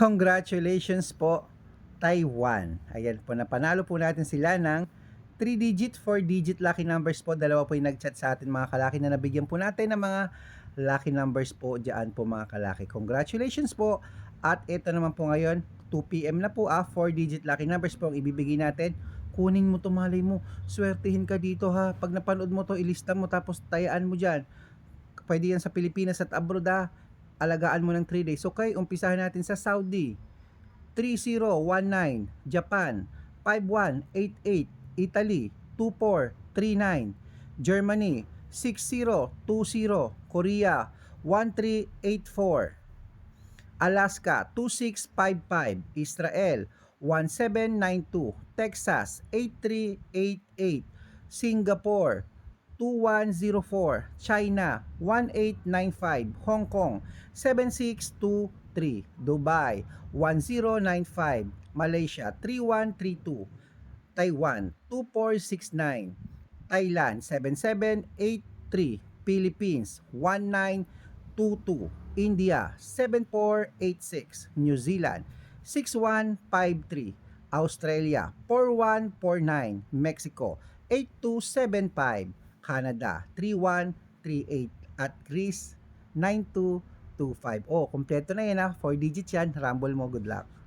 Congratulations po, Taiwan. Ayan po, napanalo po natin sila ng 3-digit, 4-digit lucky numbers po. Dalawa po yung nag-chat sa atin mga kalaki na nabigyan po natin ng mga lucky numbers po dyan po mga kalaki. Congratulations po. At ito naman po ngayon, 2pm na po ah, 4-digit lucky numbers po ang ibibigay natin. Kunin mo to malay mo, swertihin ka dito ha. Pag napanood mo to, ilista mo tapos tayaan mo dyan. Pwede yan sa Pilipinas at abroad ha. Alagaan mo ng 3 days. Okay, umpisahan natin sa Saudi. 3019, Japan. 5188, Italy. 2439, Germany. 6020, Korea. 1384, Alaska. 2655, Israel. 1792, Texas. 8388, Singapore 2104, China 1895, Hong Kong 7623, Dubai 1095, Malaysia 3132, Taiwan 2469, Thailand 7783, Philippines 1922, India 7486, New Zealand 6153, Australia 4149, Mexico 8275, Canada 3138 at Greece 9225. Oh, kompleto na yan ha. 4 digits yan. Rumble mo. Good luck.